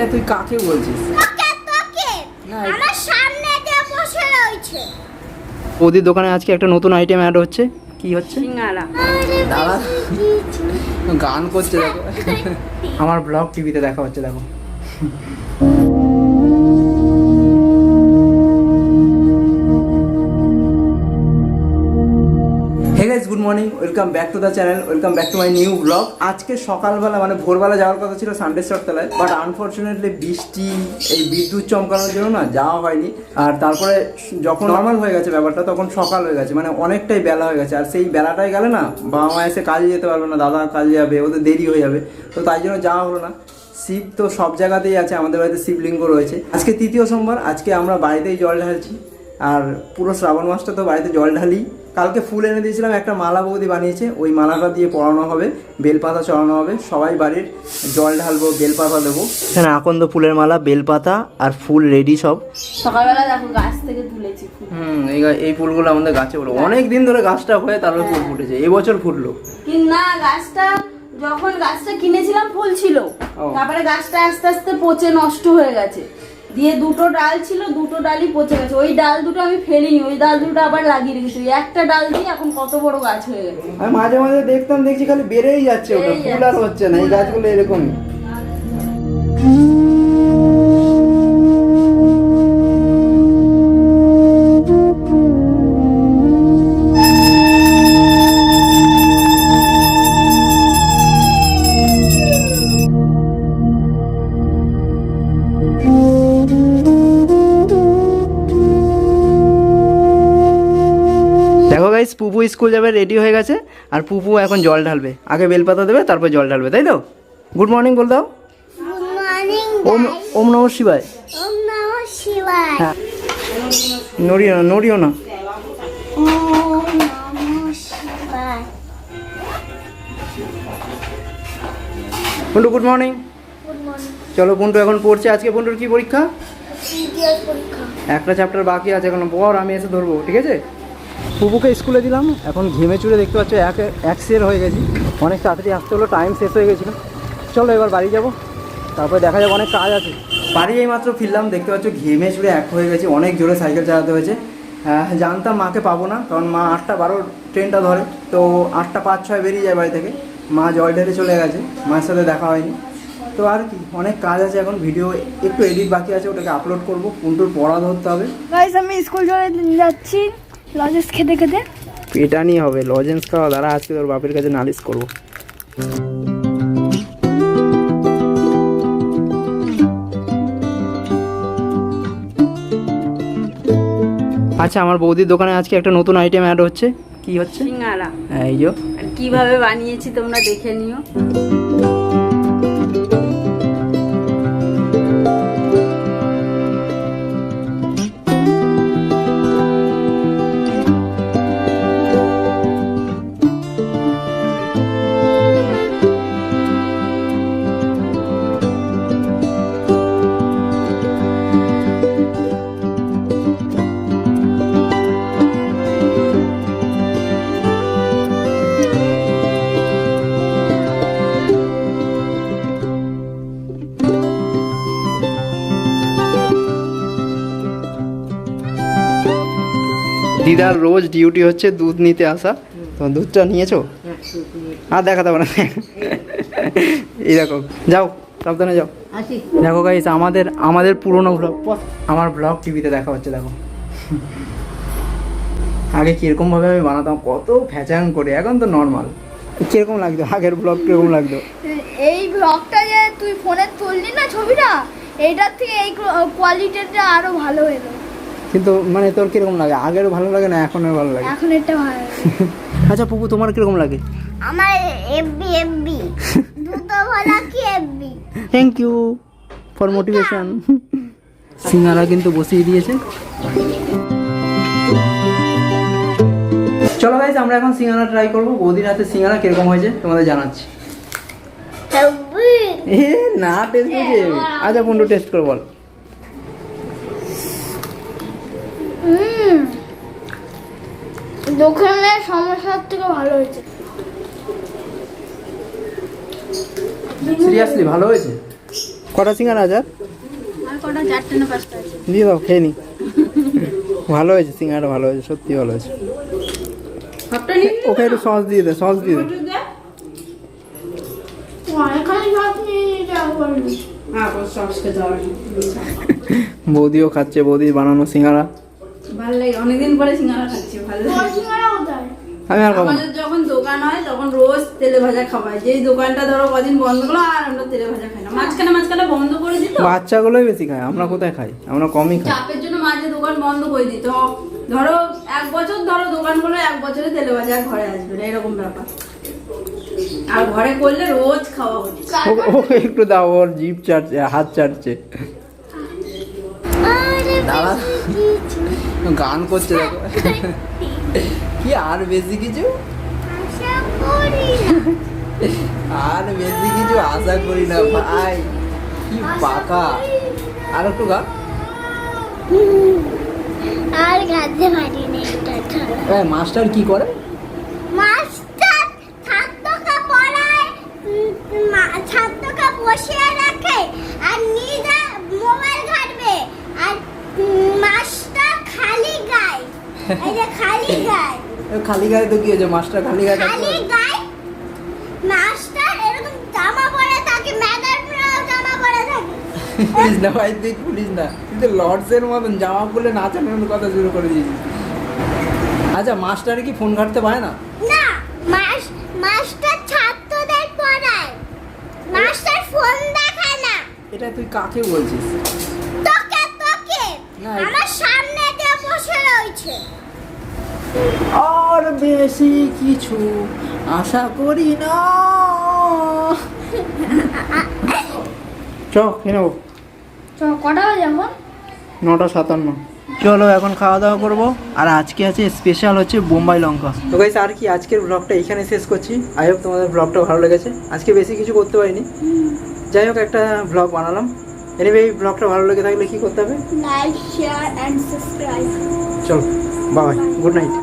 এ, তুই কাকে বলছিস? আমার সামনে বসে রয়েছে। ওদের দোকানে আজকে একটা নতুন আইটেম অ্যাড হচ্ছে। কি হচ্ছে? সিঙ্গারা। দাদা গান করছে দেখো। আমার ব্লগ টিভিতে দেখা হচ্ছে দেখো। Morning welcome back to the channel welcome back to my new blog আজকে সকালবেলা মানে ভোরবেলা যাওয়ার কথা ছিল সানডে তলায় বাট আনফর্চুনেটলি বৃষ্টি, এই বিদ্যুৎ চমকানোর জন্য না যাওয়া হয়নি। আর তারপরে যখন নর্মাল হয়ে গেছে ব্যাপারটা, তখন সকাল হয়ে গেছে মানে অনেকটাই বেলা হয়ে গেছে। আর সেই বেলাটায় গেলে না বাবা মা এসে কাজে যেতে পারবে না, দাদা কাজে যাবে, ওদের দেরি হয়ে যাবে। তো তাই জন্য যাওয়া হলো না। শিব তো সব জায়গাতেই আছে, আমাদের বাড়িতে শিবলিঙ্গ রয়েছে। আজকে তৃতীয় সোমবার, আজকে আমরা বাড়িতেই জল ঢালছি। আর পুরো শ্রাবণ মাসটা তো বাড়িতে জল ঢালি। কালকে ফুল এনে দিয়েছিলাম একটা মালা বৌদি বানিয়েছে ওই মালাটা দিয়ে পড়ানো হবে বেলপাতা চড়ানো হবে সবাই বাড়ির জল ঢালবো বেলপাতা দেবো। এখানে আকন্দ ফুলের মালা বেলপাতা আর ফুল রেডি সব। সকালবেলা দেখো গাছ থেকে তুলেছি হুম এই এই ফুলগুলো আমাদের গাছে উঠল অনেক দিন ধরে গাছটা হয়ে তারপরে ফুল ফুটেছে এবছর ফুটলো। না গাছটা যখন গাছটা কিনেছিলাম ফুল ছিল। তারপরে গাছটা আস্তে আস্তে পচে নষ্ট হয়ে গেছে। দিয়ে দুটো ডাল ছিল দুটো ডালই পচে গেছে। ওই ডাল দুটো আমি ফেলিনি ওই ডাল দুটো আবার লাগিয়ে রেখেছি। একটা ডাল দিয়ে এখন কত বড় গাছ হয়ে গেছে। আমি মাঝে মাঝে দেখতাম দেখছি খালি বেড়েই যাচ্ছে ওটা ফুল আর হচ্ছে না এই গাছগুলো এরকমই। গাইস পুপু স্কুল যাবে রেডি হয়ে গেছে। আর পুপু এখন জল ঢালবে। আগে বেলপাতা দেবে তারপর জল ঢালবে তাই তো? গুড মর্নিং বল দাও। ওম ওম নম শিবায়। হ্যাঁ। নড়িও না নড়িও না। পুন্টু গুড মর্নিং চলো পুন্টু এখন পড়ছে। আজকে পুন্টুর কি পরীক্ষা? পরীক্ষা। একটা চ্যাপ্টার বাকি আছে এখন। পর আমি এসে ধরবো ঠিক আছে? পুপুকে স্কুলে দিলাম এখন ঘেমে চুড়ে দেখতে পাচ্ছ এক এক সের হয়ে গেছি। অনেক তাড়াতাড়ি আসতে হলো টাইম শেষ হয়ে গেছিল। চলো এবার বাড়ি যাব তারপরে দেখা যাবে অনেক কাজ আছে। বাড়ি এই মাত্র ফিরলাম দেখতে পাচ্ছ ঘেমে চুড়ে এক হয়ে গেছি অনেক জোরে সাইকেল চালাতে হয়েছে। হ্যাঁ, জানতাম মাকে পাবো না কারণ মা আটটা বারো ট্রেনটা ধরে তো আটটা পাঁচ ছয় বেরিয়ে যায় বাড়ি থেকে। মা জল ঢেলে চলে গেছে মায়ের সাথে দেখা হয়নি। তো আর কি অনেক কাজ আছে এখন ভিডিও একটু এডিট বাকি আছে ওটাকে আপলোড করব পুন্টুর পড়া ধরতে হবে। আমি স্কুল চলে যাচ্ছি। লজেস খেতে খেতে? এটা নিয়ে হবে লজেন্স খাওয়া দ্বারা আজকে তোর বাপের কাছে নালিশ করব। আচ্ছা আমার বৌদির দোকানে আজকে একটা নতুন আইটেম অ্যাড হচ্ছে। কি হচ্ছে? সিঙ্গারা। এই যে। কীভাবে বানিয়েছি তোমরা দেখে নিও। দিদার রোজ ডিউটি হচ্ছে দুধ নিতে আসা। তো দুধটা নিয়েছো? আর দেখাতে হবে না। এই দেখো যাও সাবধানে যাও। দেখো গাইস আমাদের আমাদের পুরনো ব্লগ আমার ব্লগ টিভিতে দেখা হচ্ছে দেখো। আগে কীরকম ভাবে আমি বানাতাম কত ফ্যাচাং করে এখন তো নর্মাল কীরকম লাগতো? আগের ব্লগ কীরকম লাগতো? এই ব্লগটা যে তুই ফোনে তুললি না ছবিটা এইটার থেকে এই কোয়ালিটিটা আরও ভালো হলো কিন্তু মানে তোর কীরকম লাগে? আগেরও ভালো লাগে না এখনও ভালো লাগে? এখন এটা ভালো আচ্ছা পুপু তোমার কীরকম লাগে? আমার এফবি এফবি। দুটো ভালো কি FB? Thank you for motivation সিঙ্গারা কিন্তু বসিয়ে দিয়েছে। চলো গাইজ আমরা এখন সিঙ্গারা ট্রাই করব। বৌদির হাতে সিঙ্গারা কীরকম হয়েছে তোমাদের জানাচ্ছি। এ না টেস্ট হয়েছে আচ্ছা বন্ধু টেস্ট করে বল। হুম। দোকানের সমস্যার থেকে ভালো হয়েছে। সিরিয়াসলি ভালো হয়েছে? কটা সিঙ্গারা আছে? আর? কটা চারটে না পাঁচটা আছে। দিয়ে দাও খেয়ে নি। ভালো হয়েছে সিঙ্গারা ভালো হয়েছে সত্যি ভালো হয়েছে। ওকে একটু সস দিয়ে দে সস দিয়ে দে। হ্যাঁ বৌদিও খাচ্ছে বৌদি বানানো সিঙ্গারা। ভালো লাগে অনেকদিন পরে সিঙ্গারা খাচ্ছি ভালো লাগে আমি আর খাব যখন দোকান হয় তখন রোজ তেলে ভাজা খাওয়াই যেই দোকানটা ধরো কদিন বন্ধ করল আর আমরা তেলে ভাজা খাই না। মাঝখানে মাঝখানে বন্ধ করে দিত। বাচ্চাগুলোই বেশি খায় আমরা কোথায় খাই? আমরা কমই খাই। চাপের জন্য মাঝে দোকান বন্ধ করে দিত। ধরো এক বছর ধরো দোকান করলে এক বছরে তেলে ভাজা আর ঘরে আসবে না এরকম ব্যাপার। আর ঘরে করলে রোজ খাওয়া হচ্ছে। একটু দাও ওর জিভ চাটছে হাত চাটছে। দাদা গান করছে দেখো। কি আর বেশি কিছু? আর বেশি কিছু আশা করি না ভাই। কি পাকা। আর একটু গা আর গাতে পারি না এটা ছাড়া এই মাস্টার কি করে মাস্টার ছাত্রকে পড়ায় উম, মা- ছাত্রকে বসিয়ে রাখে আর নিজে মোবাইল ঘাটবে আর উম, মাস্টার খালি গায় এই যে খালি গায় এ, খালি গায়ে তো কি হয়েছে মাস্টার খালি গায়ে খালি? গায় মাস্টার এরকম জামা পরে থাকে ম্যাডাম জামা পরে থাকে। পুলিশ না ভাই তুই পুলিশ না। তুই কিন্তু লর্ডসের মতন জামা খুলে নাচানোর কথা শুরু করে দিয়েছিস। আচ্ছা মাস্টার কি ফোন ঘাটতে পারে না? না মাস্টার ছাত্রদের পড়ায়। মাস্টার ফোন দেখায় না। এটা তুই কাকে বলছিস? তোকে তোকে। না, আমার সামনে দিয়ে বসে রয়েছে। আর বেশি কিছু আশা করি না। চ খেয়ে নেব। তো কটা বাজে এখন? নটা সাতান্ন। চলো এখন খাওয়া দাওয়া করব। আর আজকে আছে স্পেশাল হচ্ছে বোম্বাই লঙ্কা। তো গাইস আর কি আজকের ব্লগটা এখানে শেষ করছি। আই হোপ তোমাদের ব্লগটা ভালো লেগেছে। আজকে বেশি কিছু করতে পারিনি। যাই হোক একটা ব্লগ বানালাম। এনিওয়ে এই ব্লগটা ভালো লেগে থাকলে কি করতে হবে? লাইক শেয়ার এন্ড সাবস্ক্রাইব চলো বাই গুড নাইট